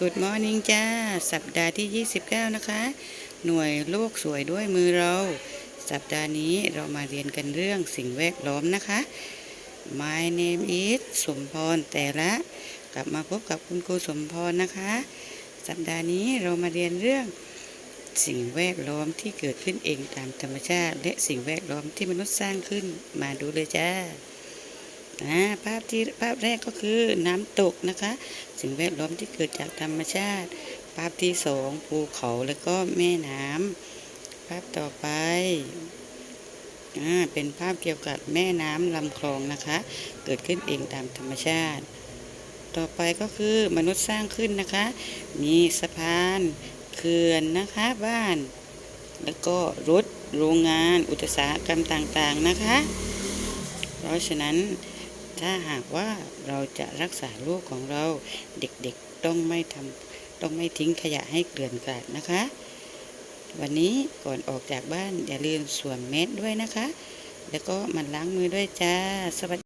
Good Morning จ้า สัปดาห์ที่ 29 นะคะ หน่วยโลกสวยด้วยมือเรา สัปดาห์นี้เรามาเรียนกันเรื่องสิ่งแวดล้อมนะคะ My name is สมพรแต่ละ กลับมาพบกับคุณครูสมพรนะคะ สัปดาห์นี้เรามาเรียนเรื่องสิ่งแวดล้อมที่เกิดขึ้นเองตามธรรมชาติ และสิ่งแวดล้อมที่มนุษย์สร้างขึ้นมาดูเลยจ้า ภาพที่ภาพแรกก็คือน้ำตกนะคะ สิ่งแวดล้อมที่เกิดจากธรรมชาติ ภาพที่สองภูเขาแล้วก็แม่น้ำภาพต่อไปอเป็นภาพเกี่ยวกับแม่น้ำลำคลองนะคะ เกิดขึ้นเองตามธรรมชาติ ต่อไปก็คือมนุษย์สร้างขึ้นนะคะ มีสะพานเขื่อนนะคะบ้าน แล้วก็รถโรงงานอุตสาหกรรมต่างๆนะคะ เพราะฉะนั้น ถ้าหากว่าเราจะรักษาลูกของเราเด็กๆต้องไม่ทำต้องไม่ทิ้งขยะให้เกลื่อนกลาดนะคะ วันนี้ก่อนออกจากบ้านอย่าลืมสวมเม็ดด้วยนะคะ แล้วก็มันล้างมือด้วยจ้าสวัสดี